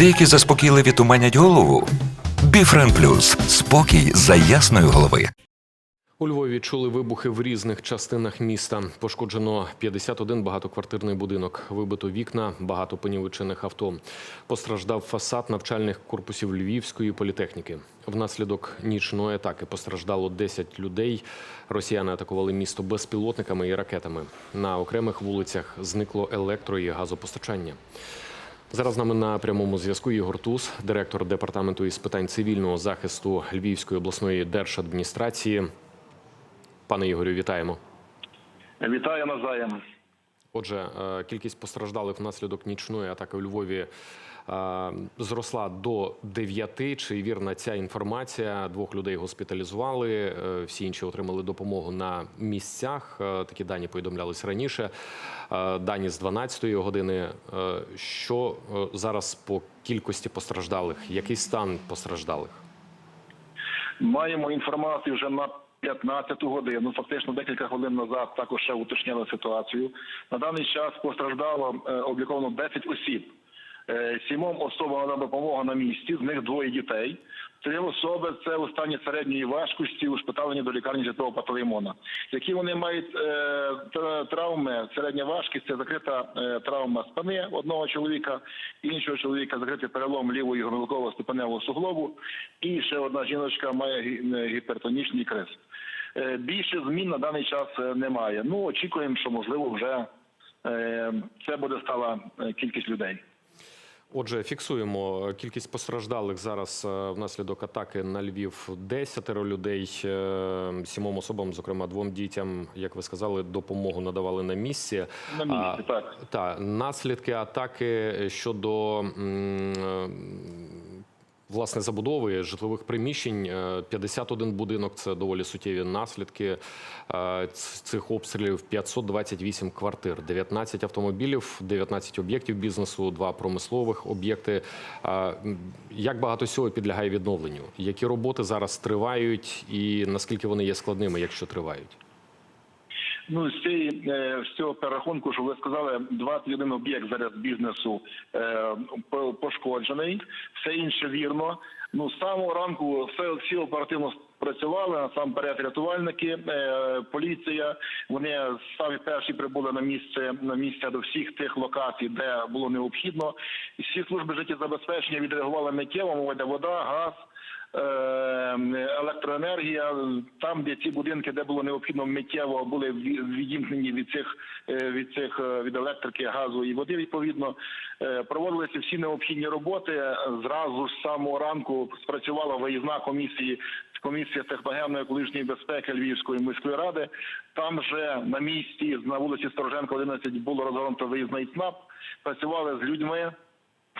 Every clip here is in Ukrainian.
Деякі заспокійливі туманять голову. Біфрен Плюс спокій за ясної голови. У Львові чули вибухи в різних частинах міста. Пошкоджено 51 багатоквартирний будинок, вибито вікна, багато понівечених авто. Постраждав фасад навчальних корпусів Львівської політехніки. Внаслідок нічної атаки постраждало 10 людей. Росіяни атакували місто безпілотниками і ракетами. На окремих вулицях зникло електро і газопостачання. Зараз з нами на прямому зв'язку Ігор Туз, директор департаменту із питань цивільного захисту Львівської обласної держадміністрації. Пане Ігорю, вітаємо. Вітаю навзаєм. Отже, е, кількість постраждалих внаслідок нічної атаки у Львові зросла до 9. Чи вірна ця інформація? Двох людей госпіталізували, е, всі інші отримали допомогу на місцях. Е, Такі дані повідомлялись раніше. Е, Дані з 12-ї години. Що зараз по кількості постраждалих? Який стан постраждалих? Маємо інформацію вже на 15 годину. Фактично декілька хвилин назад також ще уточнили ситуацію. На даний час постраждало обліковано 10 осіб. Е, Сімом особам надана допомога на місці, з них двоє дітей. Три особи це у стані середньої важкості ушпиталені до лікарні житлового патолеймона. Які вони мають е, травми, середня важкість це закрита е, травма спини одного чоловіка, іншого чоловіка закритий перелом лівої гомілкового степеневого суглобу, і ще одна жіночка має гіпертонічний криз. Більше змін на даний час немає. Ну очікуємо, що можливо вже це буде стала кількість людей. Отже, фіксуємо кількість постраждалих зараз е, внаслідок атаки на Львів. Десятеро людей, е, сімом особам, зокрема двом дітям, як ви сказали, допомогу надавали на місці. На місці, так. Та наслідки атаки щодо м, е, власне забудови житлових приміщень. е, 51 будинок це доволі суттєві наслідки е, цих обстрілів. 528 квартир, 19 автомобілів, 19 об'єктів бізнесу, два промислових об'єкти. Е, Як багато всього підлягає відновленню? Які роботи зараз тривають, і наскільки вони є складними, якщо тривають? Ну, з цієї е, з цього перерахунку, що ви сказали, 21 об'єкт зараз бізнесу е, по- пошкоджений, все інше вірно. Ну з самого ранку все всі оперативно працювали. Насамперед рятувальники, е, поліція. Вони самі перші прибули на місце на місце до всіх тих локацій, де було необхідно. І всі служби життєзабезпечення відреагували миттєво. Мова йде вода, газ електроенергія. Там, де ці будинки, де було необхідно миттєво, були ві- відімкнені від цих е, від цих е, від електрики, газу і води. Відповідно Е, проводилися всі необхідні роботи. Зразу з самого ранку спрацювала виїзна комісія. Комісія техногенної екологічної безпеки Львівської міської ради. Там же на місці на вулиці Стороженка 11 було розгорнуто виїзний ЦНАП. Працювали з людьми.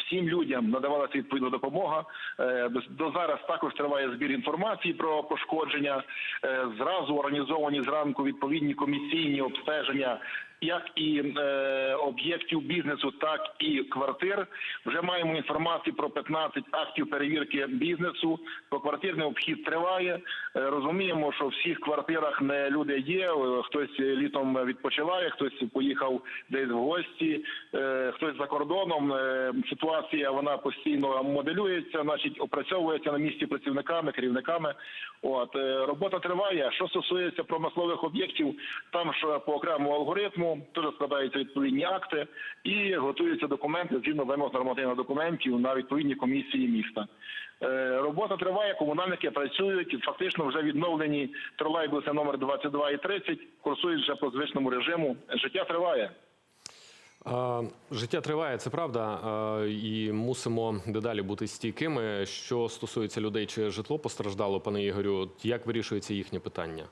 Всім людям надавалася відповідна допомога. Е, До, зараз також триває збір інформації про пошкодження. Е, Зразу організовані зранку відповідні комісійні обстеження, як і е, об'єктів бізнесу, так і квартир. Вже маємо інформацію про 15 актів перевірки бізнесу. Поквартирний обхід триває. Е, Розуміємо, що в всіх квартирах не люди є. Е, Хтось літом відпочиває, хтось поїхав десь в гості, е, хтось за кордоном. Е, Ситуація вона постійно моделюється, значить опрацьовується на місці працівниками, керівниками. От е, робота триває. Що стосується промислових об'єктів, там що по окремому алгоритму теж складаються відповідні акти і готуються документи згідно вимог нормативних документів на відповідні комісії міста. Е, Робота триває, комунальники працюють. Фактично вже відновлені тролейбуси номер 22 і 30, курсують вже по звичному режиму. Життя триває. Життя триває, це правда, і мусимо дедалі бути стійкими. Що стосується людей, чи житло постраждало, пане Ігорю, як вирішується їхнє питання?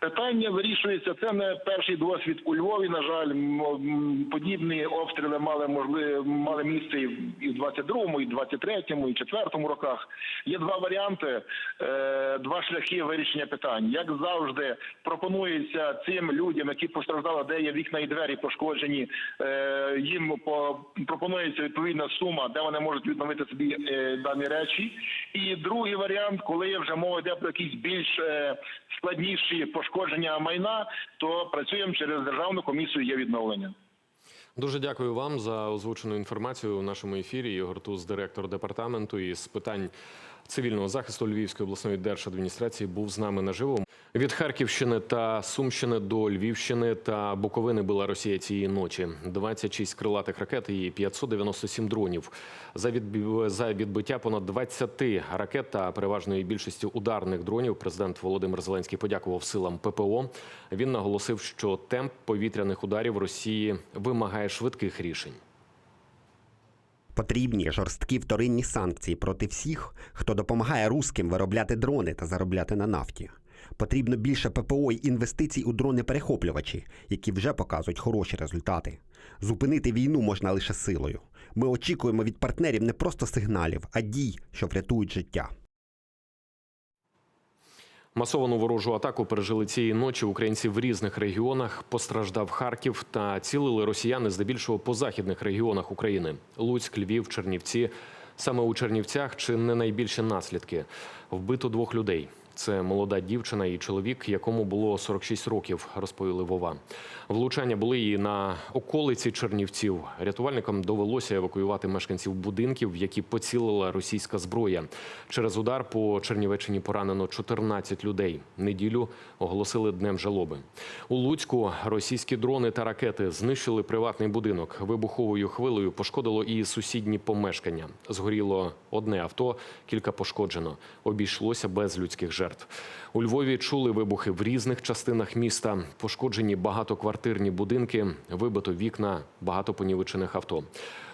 Питання вирішується. Це не перший досвід у Львові. На жаль, подібні обстріли мали можливо мали місце і в і в 22-му, і в 23-му, і 4-му роках. Є два варіанти, е, два шляхи вирішення питань. Як завжди, пропонується цим людям, які постраждали, де є вікна і двері пошкоджені. е, Їм по пропонується відповідна сума, де вони можуть відновити собі е, дані речі. І другий варіант, коли вже мова йде про якісь більш складніші пошкодження майна, то працюємо через державну комісію є відновлення. Дуже дякую вам за озвучену інформацію у нашому ефірі. Ігор Туз, директор департаменту із питань цивільного захисту Львівської обласної держадміністрації, був з нами наживо. Від Харківщини та Сумщини до Львівщини та Буковини била Росія цієї ночі. 26 крилатих ракет і 597 дронів. За, за відбиття понад 20 ракет та переважної більшості ударних дронів президент Володимир Зеленський подякував силам ППО. Він наголосив, що темп повітряних ударів Росії вимагає швидких рішень. Потрібні жорсткі вторинні санкції проти всіх, хто допомагає русським виробляти дрони та заробляти на нафті. Потрібно більше ППО й інвестицій у дрони-перехоплювачі, які вже показують хороші результати. Зупинити війну можна лише силою. Ми очікуємо від партнерів не просто сигналів, а дій, що врятують життя. Масовану ворожу атаку пережили цієї ночі українці в різних регіонах. Постраждав Харків та цілили росіяни здебільшого по західних регіонах України: Луцьк, Львів, Чернівці. Саме у Чернівцях чи не найбільші наслідки. Вбито двох людей. Це молода дівчина і чоловік, якому було 46 років, розповіли Вова. Влучання були і на околиці Чернівців. Рятувальникам довелося евакуювати мешканців будинків, в які поцілила російська зброя. Через удар по Чернівеччині поранено 14 людей. Неділю оголосили днем жалоби. У Луцьку російські дрони та ракети знищили приватний будинок. Вибуховою хвилею пошкодило і сусідні помешкання. Згоріло одне авто, кілька пошкоджено. Обійшлося без людських жертв. У Львові чули вибухи в різних частинах міста. Пошкоджені багатоквартирні будинки, вибито вікна, багато понівечених авто.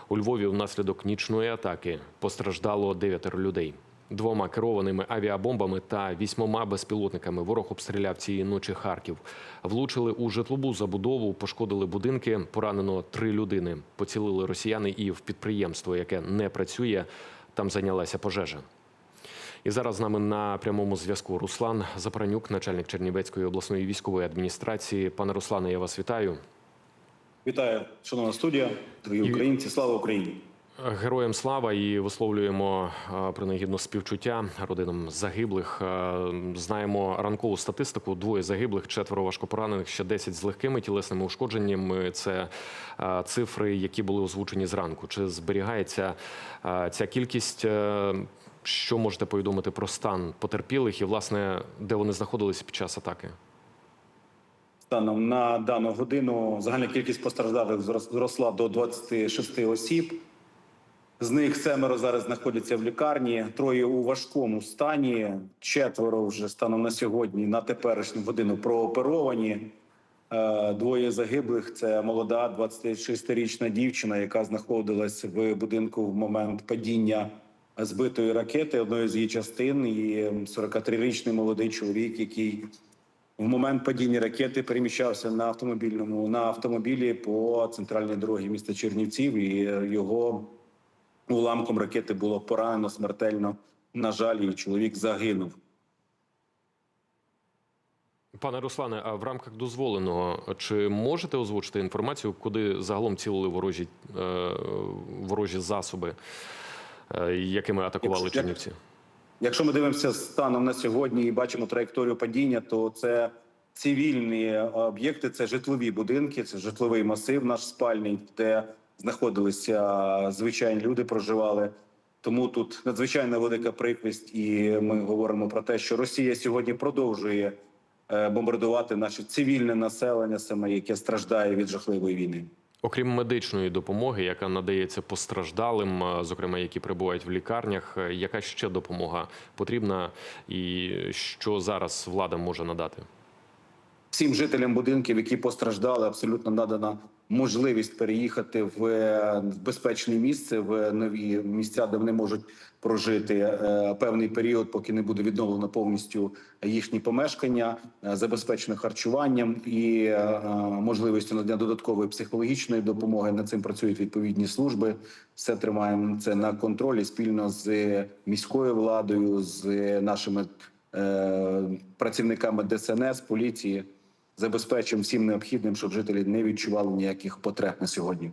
У Львові внаслідок нічної атаки постраждало дев'ятеро людей. Двома керованими авіабомбами та вісьмома безпілотниками ворог обстріляв цієї ночі Харків. Влучили у житлову забудову, пошкодили будинки. Поранено три людини. Поцілили росіяни і в підприємство, яке не працює. Там зайнялася пожежа. І зараз з нами на прямому зв'язку Руслан Запоранюк, начальник Чернівецької обласної військової адміністрації. Пане Руслане, я вас вітаю. Вітаю, шановна студія, дорогі українці. Слава Україні! Героям слава і висловлюємо е, принагідно співчуття родинам загиблих. Е, Знаємо ранкову статистику: двоє загиблих, четверо важкопоранених, ще 10 з легкими тілесними ушкодженнями. Це е, цифри, які були озвучені зранку. Чи зберігається е, ця кількість? Що можете повідомити про стан потерпілих і, власне, де вони знаходилися під час атаки? Станом на дану годину загальна кількість постраждалих зросла до 26 осіб. З них семеро зараз знаходяться в лікарні, троє у важкому стані, четверо вже станом на сьогодні на теперішню годину прооперовані. Е, Двоє загиблих це молода 26-річна дівчина, яка знаходилась в будинку в момент падіння збитої ракети одної з її частин, і 43-річний молодий чоловік, який в момент падіння ракети переміщався на автомобільному на автомобілі по центральній дорогі міста Чернівців, і його уламком ракети було поранено смертельно. На жаль, і чоловік загинув. Пане Руслане, а в рамках дозволеного чи можете озвучити інформацію, куди загалом цілили ворожі, е, ворожі засоби, е, якими атакували Якщо- Чернівці? Якщо ми дивимося станом на сьогодні і бачимо траєкторію падіння, то це цивільні об'єкти, це житлові будинки, це житловий масив, наш спальний, де знаходилися звичайні люди, проживали. Тому тут надзвичайно велика прикрість, і ми говоримо про те, що Росія сьогодні продовжує е, бомбардувати наше цивільне населення, саме яке страждає від жахливої війни. Окрім медичної допомоги, яка надається постраждалим, е, зокрема які перебувають в лікарнях, е, яка ще допомога потрібна, і що зараз влада може надати? всім жителям будинків, які постраждали, абсолютно надана можливість переїхати в е, безпечне місце, в нові місця, де вони можуть прожити е, певний період, поки не буде відновлено повністю їхні помешкання, е, забезпечено харчуванням і можливістю надання додаткової психологічної допомоги. Над цим працюють відповідні служби. Все тримаємо це на контролі спільно з міською владою, з нашими працівниками ДСНС, поліції. Забезпечимо всім необхідним, щоб жителі не відчували ніяких потреб на сьогодні.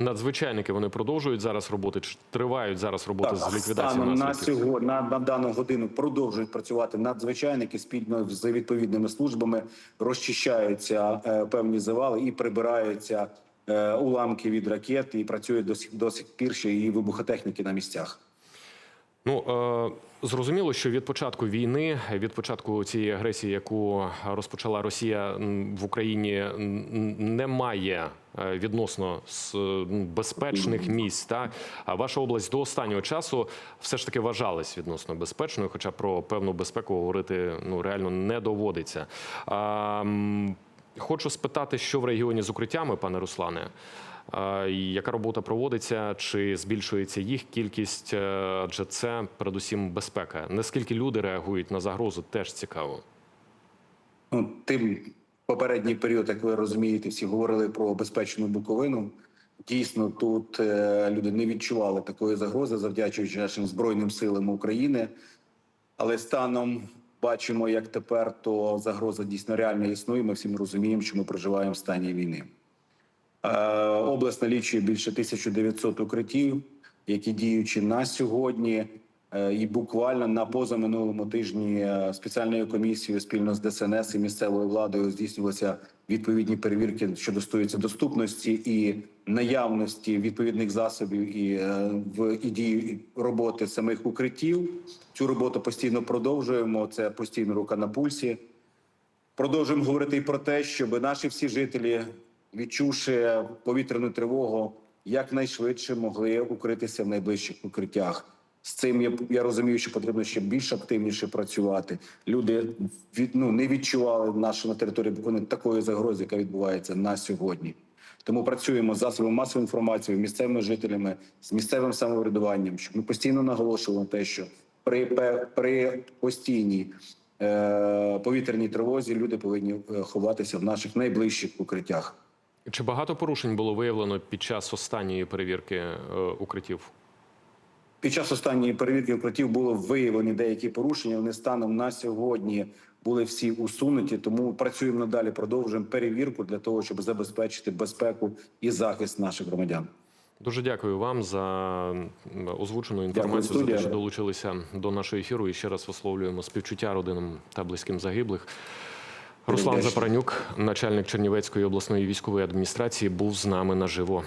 Надзвичайники вони продовжують зараз роботи, чи тривають зараз роботи з ліквідації на сьогодні на, на дану годину продовжують працювати надзвичайники спільно з відповідними службами. Розчищаються е, певні завали і прибираються е, уламки від ракет і працює до сих, до сих пір ще і вибухотехніки на місцях. Ну е, зрозуміло, що від початку війни, від початку цієї агресії, яку розпочала Росія в Україні, немає е, відносно м, безпечних місць. Та ваша область до останнього часу все ж таки вважалась відносно безпечною, хоча про певну безпеку говорити ну реально не доводиться. Хочу спитати, що в регіоні з укриттями, пане Руслане. Яка робота проводиться? Чи збільшується їх кількість? Е, Адже це передусім безпека. Наскільки люди реагують на загрозу, теж цікаво. Ну, тим попередній період, як ви розумієте, всі говорили про безпечну Буковину. Дійсно, тут е, люди не відчували такої загрози, завдячуючи нашим збройним силам України. Але станом бачимо, як тепер, то загроза дійсно реально існує. Ми всім розуміємо, що ми проживаємо в стані війни. Е, Область налічує більше 1900 укриттів, які діючі на сьогодні. Е, І буквально на позаминулому тижні е, спеціальною комісією спільно з ДСНС і місцевою владою здійснювалися відповідні перевірки, що стосуються доступності і наявності відповідних засобів і в і дії роботи самих укриттів. Цю роботу постійно продовжуємо. Це постійно рука на пульсі. Продовжуємо говорити і про те, щоб наші всі жителі, відчувши повітряну тривогу, якнайшвидше могли укритися в найближчих укриттях. З цим я, я розумію, що потрібно ще більш активніше працювати. Люди від, ну, не відчували нашу на території Буковини такої загрози, яка відбувається на сьогодні. Тому працюємо з засобами масової інформації, місцевими жителями, з місцевим самоврядуванням, щоб ми постійно наголошували на те, що при, при постійній е, повітряній тривозі люди повинні е, ховатися в наших найближчих укриттях. Чи багато порушень було виявлено під час останньої перевірки е, укриттів? Під час останньої перевірки укриттів було виявлені деякі порушення. Вони станом на сьогодні були всі усунуті. Тому працюємо надалі. Продовжуємо перевірку для того, щоб забезпечити безпеку і захист наших громадян. Дуже дякую вам за озвучену інформацію, за те, що долучилися до нашого ефіру. І ще раз висловлюємо співчуття родинам та близьким загиблих. Руслан Запранюк, начальник Чернівецької обласної військової адміністрації, був з нами наживо.